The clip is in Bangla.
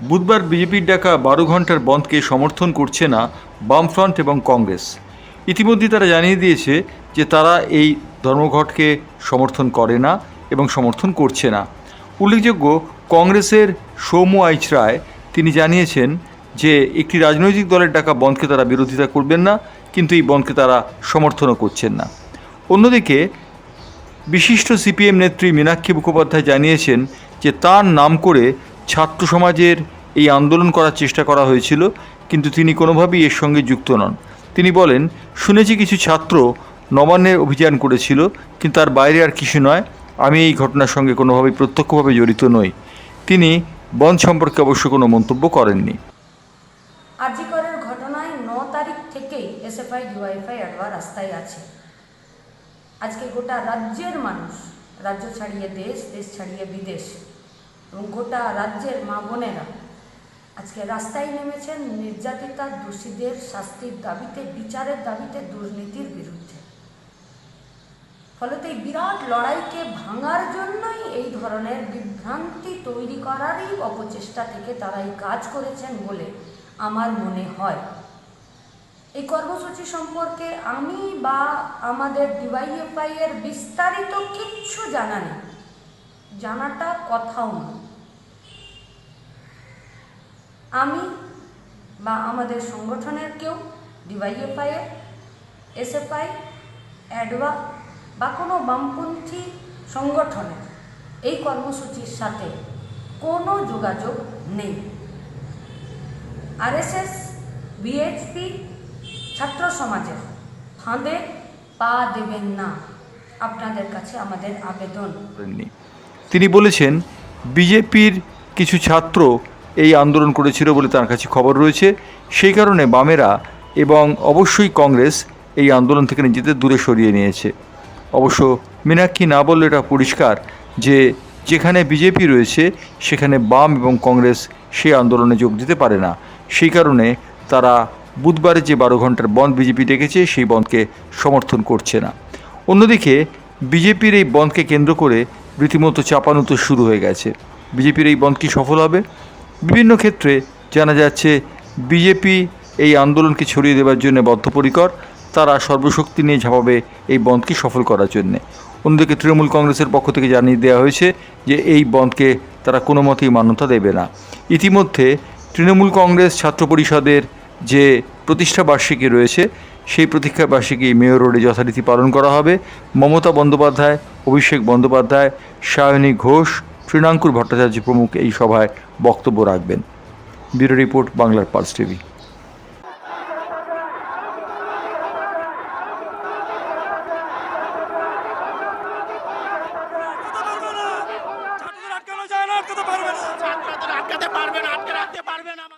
বুধবার বিজেপির ডাকা বারো ঘণ্টার বন্ধকে সমর্থন করছে না বামফ্রন্ট এবং কংগ্রেস। ইতিমধ্যে তারা জানিয়ে দিয়েছে যে তারা এই ধর্মঘটকে সমর্থন করে না এবং সমর্থন করছে না। উল্লেখযোগ্য, কংগ্রেসের সৌম্য আইচ রায় তিনি জানিয়েছেন যে একটি রাজনৈতিক দলের ডাকা বন্ধকে তারা বিরোধিতা করবেন না, কিন্তু এই বন্ধকে তারা সমর্থনও করছেন না। অন্যদিকে বিশিষ্ট সিপিএম নেত্রী মীনাক্ষী মুখোপাধ্যায় জানিয়েছেন যে তার নাম করে ছাত্র সমাজের এই আন্দোলন করার চেষ্টা করা হয়েছিল, কিন্তু তিনি কোনোভাবেই এর সঙ্গে যুক্ত নন। তিনি বলেন, শুনেছি কিছু ছাত্র নবান্নের অভিযান করেছিল, কিন্তু তার বাইরে আর কিছু নয়। আমি এই ঘটনার সঙ্গে কোনোভাবেই প্রত্যক্ষভাবে জড়িত নই। তিনি বন্ধ সম্পর্কে অবশ্য কোনো মন্তব্য করেননি। আজিকরের ঘটনায় ন তারিখ থেকেই এসএফআই, ডিওয়াইফআই অ্যাডওয়া রাস্তায় আছে। আজকে গোটা রাজ্যের মানুষ, রাজ্য ছাড়িয়ে দেশ দেশ ছাড়িয়ে বিদেশ। এবং গোটা রাজ্যের মা বোনেরা আজকে রাস্তায় নেমেছেন নির্যাতিতা দোষীদের শাস্তির দাবিতে, বিচারের দাবিতে দুর্নীতির বিরুদ্ধে। ফলত এই বিরাট লড়াইকে ভাঙার জন্যই এই ধরনের বিভ্রান্তি তৈরি করারই অপচেষ্টা থেকে তারা এই কাজ করেছেন বলে আমার মনে হয়। এই কর্মসূচি সম্পর্কে আমি বা আমাদের ডিওয়াইএফআই এর বিস্তারিত কিচ্ছু জানা নেই। জানাটা কথাও না। আমি বা আমাদের সংগঠনের কেউ, ডিওয়াইএফআই এর, এসএফআই, অ্যাডওয়া বা কোনো বামপন্থী সংগঠনের এই কর্মসূচির সাথে কোনো যোগাযোগ নেই। আরএসএস, বিএইচপি ছাত্র সমাজের ফাঁদে পা দেবেন না। আপনাদের কাছে আমাদের আবেদন। তিনি বলেছেন, বিজেপির কিছু ছাত্র এই আন্দোলন করেছিল বলে তার কাছে খবর রয়েছে। সেই কারণে বামেরা এবং অবশ্যই কংগ্রেস এই আন্দোলন থেকে নিজেদের দূরে সরিয়ে নিয়েছে। অবশ্য মীনাক্ষী না বললে এটা পরিষ্কার যে, যেখানে বিজেপি রয়েছে, সেখানে বাম এবং কংগ্রেস সেই আন্দোলনে যোগ দিতে পারে না। সেই কারণে তারা বুধবারে যে বারো ঘণ্টার বন্ধ বিজেপি ডেকেছে, সেই বন্ধকে সমর্থন করছে না। অন্যদিকে বিজেপির এই বন্ধকে কেন্দ্র করে রীতিমতো চাপানুতো শুরু হয়ে গেছে। বিজেপির এই বন্ধ কি সফল হবে? বিভিন্ন ক্ষেত্রে জানা যাচ্ছে, বিজেপি এই আন্দোলনকে ছড়িয়ে দেওয়ার জন্য বদ্ধপরিকর। তারা সর্বশক্তি নিয়ে ঝাঁপাবে এই বন্ধকে সফল করার জন্যে। অন্যদিকে তৃণমূল কংগ্রেসের পক্ষ থেকে জানিয়ে দেওয়া হয়েছে যে, এই বন্ধকে তারা কোনো মতেই মান্যতা দেবে না। ইতিমধ্যে তৃণমূল কংগ্রেস ছাত্র পরিষদের যে প্রতিষ্ঠা বার্ষিকী রয়েছে, সেই প্রতীক্ষা বার্ষিকী মেয়র রোডে যথারীতি পালন করা হবে। মমতা বন্দ্যোপাধ্যায় অভিষেক বন্দ্যোপাধ্যায়, সায়নী ঘোষ, তৃণাঙ্কুর ভট্টাচার্য প্রমুখ এই সভায় বক্তব্য রাখবেন। ব্যুরো রিপোর্ট, বাংলার পার্স টিভি। পারবে না আটকে রাখতে পারবে না।